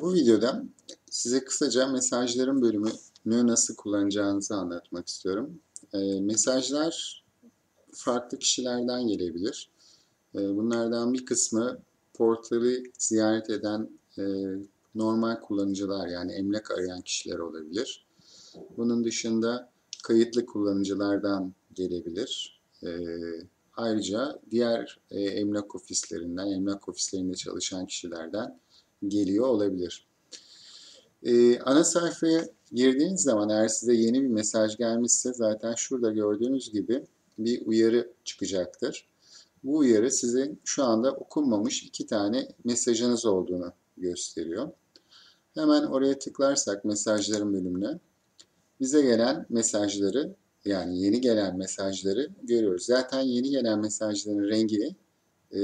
Bu videoda size kısaca mesajların bölümünü nasıl kullanacağınızı anlatmak istiyorum. E, mesajlar farklı kişilerden gelebilir. E, bunlardan bir kısmı portalı ziyaret eden e, normal kullanıcılar yani emlak arayan kişiler olabilir. Bunun dışında kayıtlı kullanıcılardan gelebilir. E, ayrıca diğer e, emlak ofislerinden, emlak ofislerinde çalışan kişilerden geliyor olabilir. Ee, ana sayfaya girdiğiniz zaman eğer size yeni bir mesaj gelmişse zaten şurada gördüğünüz gibi bir uyarı çıkacaktır. Bu uyarı sizin şu anda okunmamış iki tane mesajınız olduğunu gösteriyor. Hemen oraya tıklarsak mesajların bölümüne bize gelen mesajları yani yeni gelen mesajları görüyoruz. Zaten yeni gelen mesajların rengi e,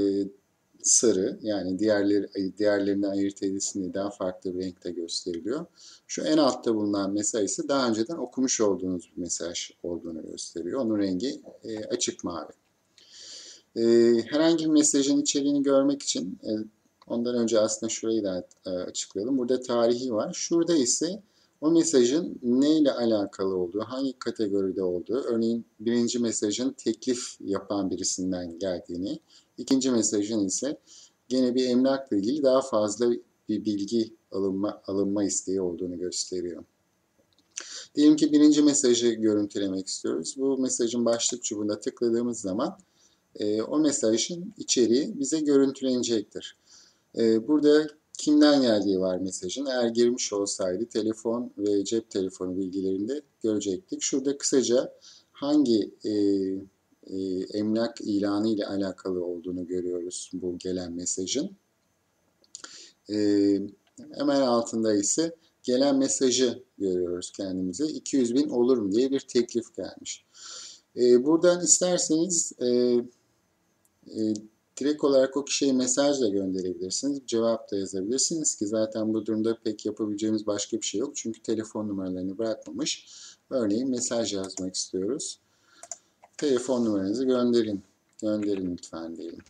sarı yani diğerleri diğerlerinden ayırt edilsin diye daha farklı bir renkte gösteriliyor. Şu en altta bulunan mesaj ise daha önceden okumuş olduğunuz bir mesaj olduğunu gösteriyor. Onun rengi e, açık mavi. E, herhangi bir mesajın içeriğini görmek için e, ondan önce aslında şurayı da e, açıklayalım. Burada tarihi var. Şurada ise o mesajın neyle alakalı olduğu, hangi kategoride olduğu, örneğin birinci mesajın teklif yapan birisinden geldiğini, ikinci mesajın ise gene bir emlakla ilgili daha fazla bir bilgi alınma, alınma isteği olduğunu gösteriyor. Diyelim ki birinci mesajı görüntülemek istiyoruz. Bu mesajın başlık çubuğuna tıkladığımız zaman e, o mesajın içeriği bize görüntülenecektir. E, burada kimden geldiği var mesajın. Eğer girmiş olsaydı telefon ve cep telefonu bilgilerini de görecektik. Şurada kısaca hangi e, e, emlak ilanı ile alakalı olduğunu görüyoruz bu gelen mesajın. E, hemen altında ise gelen mesajı görüyoruz kendimize. 200 bin olur mu diye bir teklif gelmiş. E, buradan isterseniz e, e, direkt olarak o kişiye mesaj da gönderebilirsiniz. Cevap da yazabilirsiniz ki zaten bu durumda pek yapabileceğimiz başka bir şey yok. Çünkü telefon numaralarını bırakmamış. Örneğin mesaj yazmak istiyoruz. Telefon numaranızı gönderin. Gönderin lütfen diyelim.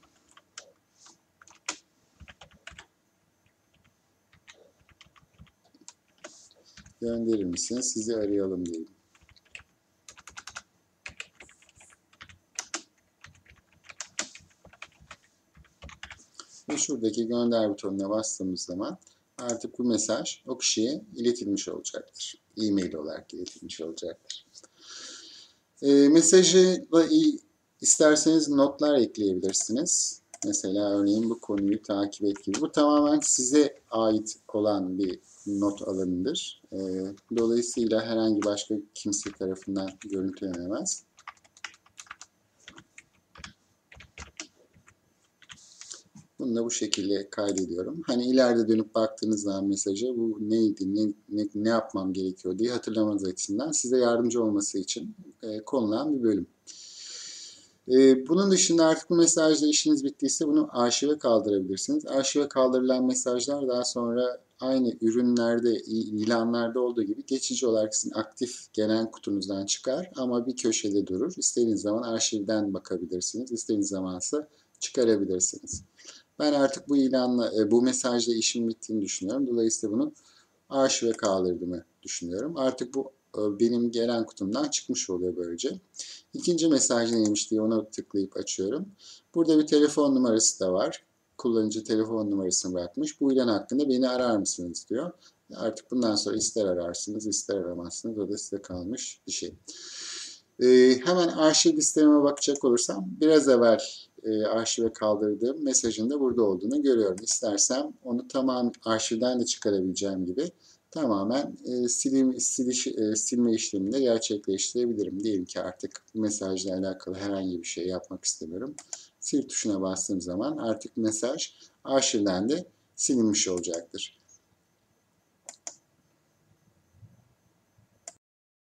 Gönderir misiniz? Sizi arayalım diyelim. Şuradaki gönder butonuna bastığımız zaman artık bu mesaj o kişiye iletilmiş olacaktır. E-mail olarak iletilmiş olacaktır. E, mesajla isterseniz notlar ekleyebilirsiniz. Mesela örneğin bu konuyu takip et gibi. Bu tamamen size ait olan bir not alanıdır. E, dolayısıyla herhangi başka kimse tarafından görüntülenemez. Bunu da bu şekilde kaydediyorum. Hani ileride dönüp baktığınız zaman mesaja bu neydi, ne, ne, ne yapmam gerekiyor diye hatırlamanız açısından size yardımcı olması için e, konulan bir bölüm. E, bunun dışında artık bu mesajla işiniz bittiyse bunu arşive kaldırabilirsiniz. Arşive kaldırılan mesajlar daha sonra aynı ürünlerde, ilanlarda olduğu gibi geçici olarak sizin aktif gelen kutunuzdan çıkar ama bir köşede durur. İstediğiniz zaman arşivden bakabilirsiniz. İstediğiniz zamansa çıkarabilirsiniz. Ben artık bu ilanla, e, bu mesajla işim bittiğini düşünüyorum. Dolayısıyla bunu arşive kaldırdığımı düşünüyorum. Artık bu e, benim gelen kutumdan çıkmış oluyor böylece. İkinci mesaj neymiş diye ona tıklayıp açıyorum. Burada bir telefon numarası da var. Kullanıcı telefon numarasını bırakmış. Bu ilan hakkında beni arar mısınız diyor. Artık bundan sonra ister ararsınız ister aramazsınız. O da size kalmış bir şey. Ee, hemen arşiv listeme bakacak olursam biraz evvel e, arşive kaldırdığım mesajın da burada olduğunu görüyorum. İstersem onu tamam arşivden de çıkarabileceğim gibi tamamen e, silim, siliş, e, silme işlemini de gerçekleştirebilirim. Diyelim ki artık mesajla alakalı herhangi bir şey yapmak istemiyorum. Sil tuşuna bastığım zaman artık mesaj arşivden de silinmiş olacaktır.